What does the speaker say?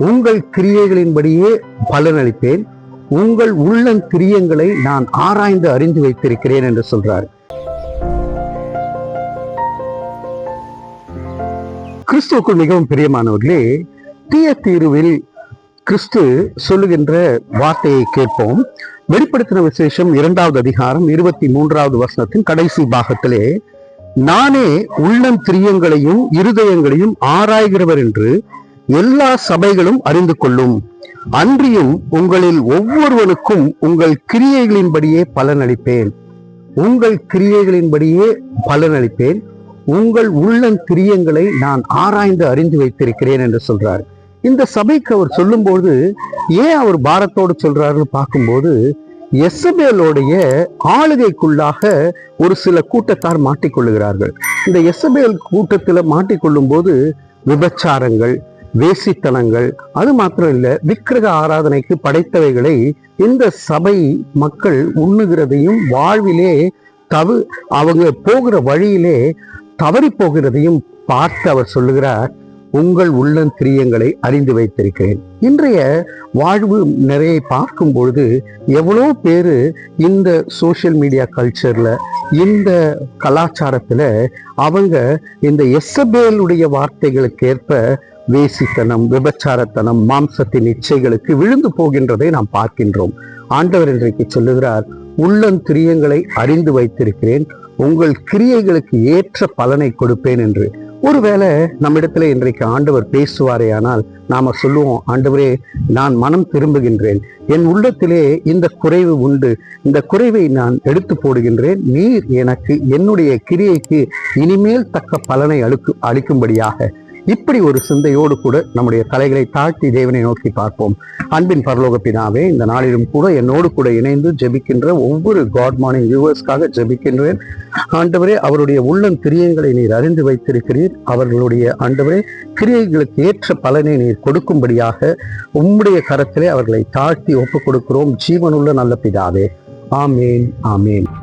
உங்கள் கிரியைகளின்படியே பலனளிப்பேன். உங்கள் உள்ளங் கிரியங்களை நான் ஆராய்ந்து அறிந்து வைத்திருக்கிறேன் என்று சொல்றார். கிறிஸ்துவுக்குள் மிகவும் பிரியமானவர்களே தீய தீர்வில் கிறிஸ்து சொல்லுகின்ற வார்த்தையை கேட்போம். வெளிப்படுத்தின விசேஷம் இரண்டாவது அதிகாரம் இருபத்தி மூன்றாவது வசனத்தின் கடைசி பாகத்திலே நானே உள்ளம் திரியங்களையும் இருதயங்களையும் ஆராய்கிறவர் என்று எல்லா சபைகளும் அறிந்து கொள்ளும். அன்றியும் உங்களில் ஒவ்வொருவனுக்கும் உங்கள் கிரியைகளின்படியே பலனளிப்பேன். உங்கள் கிரியைகளின்படியே பலனளிப்பேன். உங்கள் உள்ளம் கிரியங்களை நான் ஆராய்ந்து அறிந்து வைத்திருக்கிறேன் என்று சொல்றார். இந்த சபைக்கு அவர் சொல்லும்போது ஏன் அவர் பாரத்தோடு சொல்றாருன்னு பார்க்கும்போது எசபேலோடைய ஆளுகைக்குள்ளாக ஒரு சில கூட்டத்தார் மாட்டிக்கொள்ளுகிறார்கள். இந்த எசபேல் கூட்டத்தில் மாட்டிக்கொள்ளும் போது விபச்சாரங்கள் வேசித்தனங்கள். அது மாத்திரம் இல்ல விக்கிரக ஆராதனைக்கு படைத்தவைகளை இந்த சபை மக்கள் உண்ணுகிறதையும் வாழ்விலே தவு அவங்க போகிற வழியிலே தவறி போகிறதையும் பார்த்து அவர் சொல்லுகிறார். உங்கள் உள்ளம் கிரியங்களை அறிந்து வைத்திருக்கிறேன். இன்றைய வாழ்வு நிறைய பார்க்கும் பொழுது எவ்வளோ பேர் இந்த சோஷியல் மீடியா கல்ச்சர்ல இந்த கலாச்சாரத்துல அவங்க இந்த எஸ்எபேலுடைய வார்த்தைகளுக்கு ஏற்ப வேசித்தனம் விபச்சாரத்தனம் மாம்சத்தின் இச்சைகளுக்கு விழுந்து போகின்றதை நாம் பார்க்கின்றோம். ஆண்டவர் இன்றைக்கு சொல்லுகிறார் உள்ளம் கிரியங்களை அறிந்து வைத்திருக்கிறேன் உங்கள் கிரியைகளுக்கு ஏற்ற பலனை கொடுப்பேன் என்று. ஒருவேளை நம்மிடத்துல இன்றைக்கு ஆண்டவர் பேசுவாரேயானால் நாம சொல்லுவோம் ஆண்டவரே நான் மனம் திரும்புகின்றேன். என் உள்ளத்திலே இந்த குறைவு உண்டு. இந்த குறைவை நான் எடுத்து போடுகின்றேன். நீர் எனக்கு என்னுடைய கிரியைக்கு இனிமேல் தக்க பலனை அளிக்கு அளிக்கும்படியாக. இப்படி ஒரு சிந்தையோடு கூட நம்முடைய தலைகளை தாழ்த்தி தேவனை நோக்கி பார்ப்போம். அன்பின் பரலோக பிதாவே இந்த நாளிலும் கூட என்னோடு கூட இணைந்து ஜெபிக்கின்ற ஒவ்வொரு காட் மார்னிங் வியூவர்ஸ்க்காக ஜெபிக்கின்றேன். ஆண்டவரே அவருடைய உள்ளம் கிரியங்களை நீர் அறிந்து வைத்திருக்கிறீர். அவர்களுடைய ஆண்டவரே கிரியைகளுக்கு ஏற்ற பலனை நீர் கொடுக்கும்படியாக உம்முடைய கரத்திலே அவர்களை தாழ்த்தி ஒப்புக் கொடுக்கிறோம் ஜீவனுள்ள நல்ல பிதாவே. ஆமேன் ஆமேன்.